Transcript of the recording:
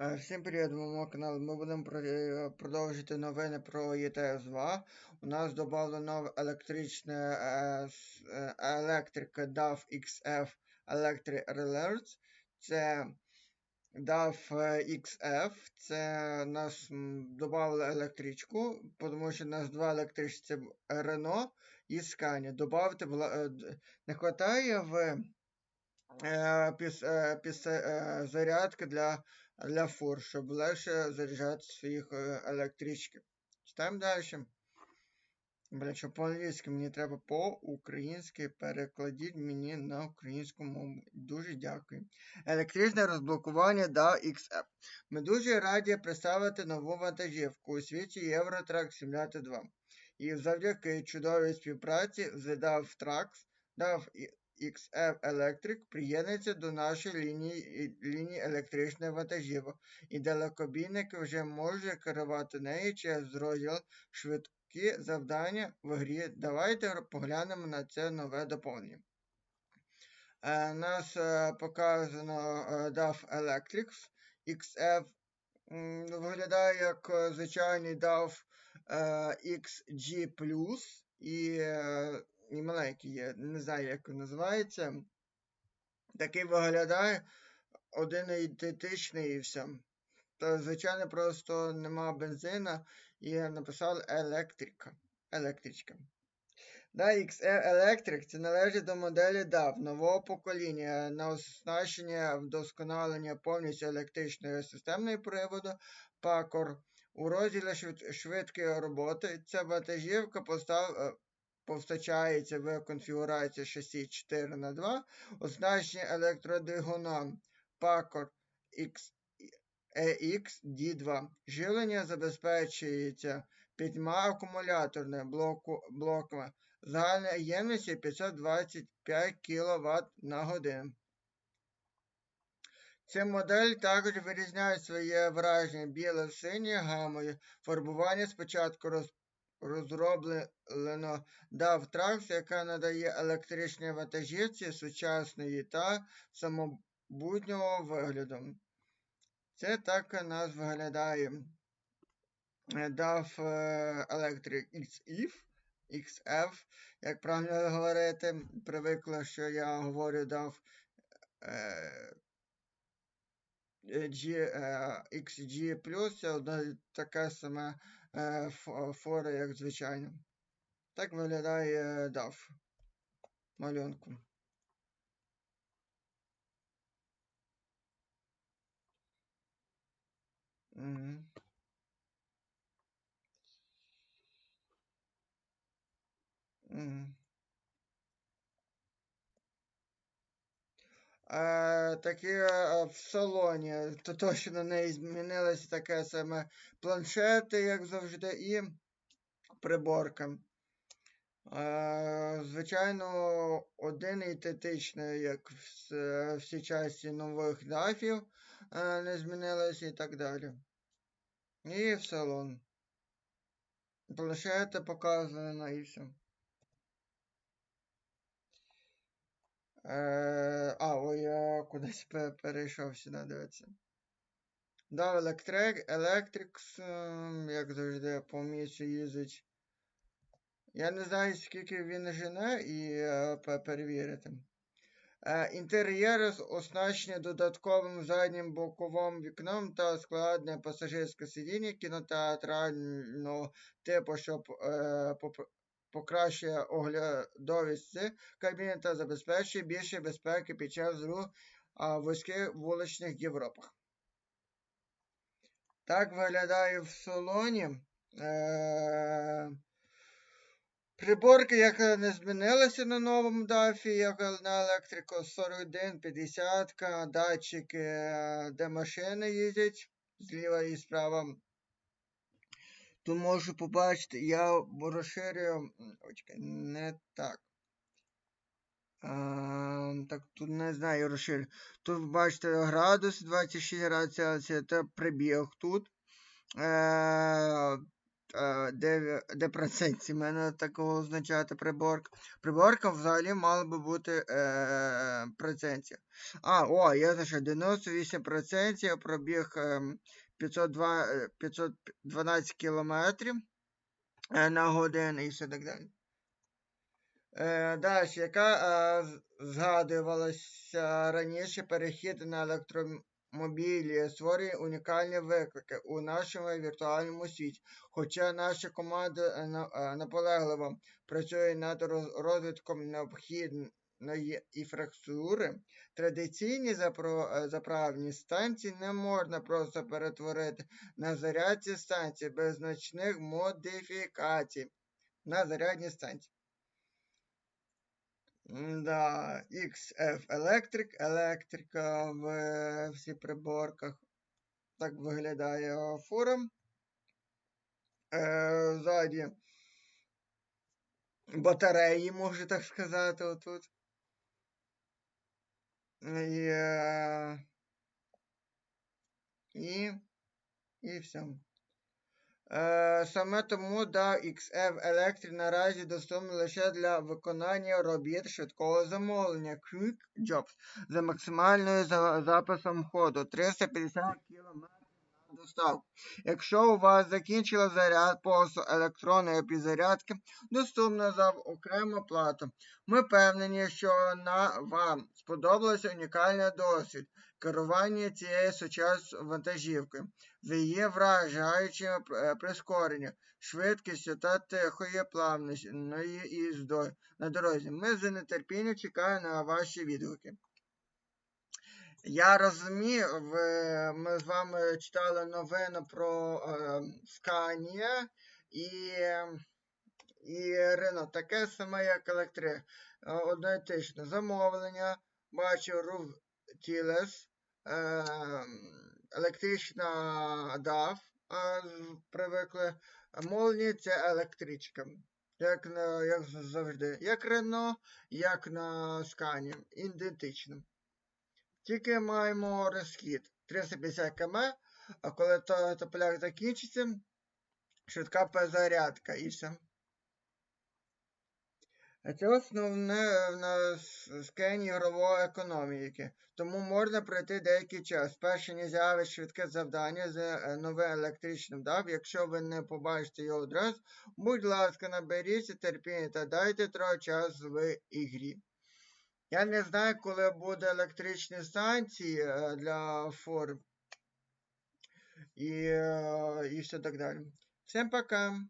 Е, Всім привіт, моєму каналі. Ми будемо е, продовжити новини про єтс 2 У нас додали нове електричне е, електрика DAF XF Electric Alerts. Це DAF XF. Це нас додали електричку, тому що у нас два електричні це Renault і Scania. Добавити не вистачає в е, піс, е, зарядки для, для фур, щоб легше заряджати своїх електрички. Читаємо далі. Бля, що по-англійськи мені треба по-українськи. Перекладіть мені на українську мову. Дуже дякую. Електричне розблокування DAO XF. Ми дуже раді представити нову вантажівку у світі Eurotrack Simulator 2. І завдяки чудовій співпраці з DAF Trucks, DAF XF Electric приєднується до нашої лінії, лінії електричної вантажівок, і далекобійники вже можуть керувати нею через розділ швидкі завдання в грі. Давайте поглянемо на це нове доповнення. Е, нас е, показано е, DAF Electrics XF. м, Виглядає як е, звичайний DAF е, XG і, е, і маленький є, не знаю, як він називається. Такий виглядає один ідентичний і все. Та, звичайно, просто нема бензина і написали електрика. Електричка. Да, XE Electric це належить до моделі DAF нового покоління на оснащення вдосконалення повністю електричної системної приводу PACOR. У розділі швид- швидкої роботи ця вантажівка постав, постачається в конфігурації шасі 4 на 2 оснащення електродвигуном PACOR X, EX-D2. Живлення забезпечується п'ятьма акумуляторними блоку, блоками загальної ємності 525 кВт на годину. Ця модель також вирізняє своє враження біло-синьою гамою. Фарбування спочатку роз, розроблено DAF Trax, яка надає електричній вантажівці сучасної та самобутнього вигляду. Це так у нас виглядає е, е, Electric XF, XF, як правильно говорити. Привикла, що я говорю DAF е, G, е, XG+, це одна така сама е, як звичайно. Так виглядає DAF малюнку. Мгм. Е, такі е, в салоні, то точно неї змінилося таке саме планшети, як завжди, і приборка. Е, звичайно, один ідентичний, як вс- всі часті нових дафів, не змінилося і так далі. І в салон. Планшети показано і все. А, пе- перейшов сюди, дивіться. Да, Electric, Electrics, як завжди, по місцю їздить. Я не знаю, скільки він жене, і е, перевірити. Е, інтер'єр оснащений додатковим заднім боковим вікном та складне пасажирське сидіння кінотеатрального типу, що е, покращує оглядовість кабіни та забезпечує більше безпеки під час руху вузьких вуличних Європах. Так виглядає в салоні. Е, Приборки, як не змінилися на новому дафі, як на електрику 41, 50, датчики, е, де машини їздять зліва і справа. Тут можу побачити, я розширюю. чекай, не так. А, так, тут не знаю, розширю. Тут бачите градус 26 градусів Цельсія, це прибіг тут. Е, е, де, де процентів мене такого означати приборка. Приборка взагалі мала би бути е, процентів. А, о, я знайшов 98% пробіг е, 502, е, 512 кілометрів е, на годину і все так далі. Е, далі, яка е, згадувалася раніше перехід на електромобілі створює унікальні виклики у нашому віртуальному світі. Хоча наша команда е, на- наполегливо працює над розвитком необхідної інфраструктури, традиційні заправні станції не можна просто перетворити на зарядні станції без значних модифікацій на зарядні станції. Да, XF Electric, електрика в всіх приборках. Так виглядає фура. Е, ззаді батареї, можна так сказати, отут. І, і, і все. Е, саме тому да XF Electric наразі доступний лише для виконання робіт швидкого замовлення Quick Jobs за максимальною за- записом ходу 350 км на. Якщо у вас закінчила заряд послуг електронної підзарядки, доступна за окрему плату. Ми впевнені, що на вам сподобався унікальний досвід керування цією сучасною вантажівкою з її вражаючим е, прискоренням, швидкістю та тихою плавною їздою на дорозі. Ми з нетерпінням чекаємо на ваші відгуки. Я розумію, ви, ми з вами читали новини про е, Scania і, і Renault. Таке саме, як електрик. Е, Одноетичне замовлення. Бачу Ruv Тілес, е, електрична DAF, е, привикли. Молні це електричка. Як, як завжди. Як Renault, як на Scania. Ідентично. Тільки маємо розхід 350 км, а коли то, закінчиться, швидка перезарядка і все. Це основне в нас скені ігрової економіки. Тому можна пройти деякий час. Перше не з'явить швидке завдання з е, новим електричним DAF. Якщо ви не побачите його одразу, будь ласка, наберіться терпіння та дайте трохи часу в ігрі. Я не знаю, коли буде електричні станції е, для форм і, е, і все так далі. Всім пока!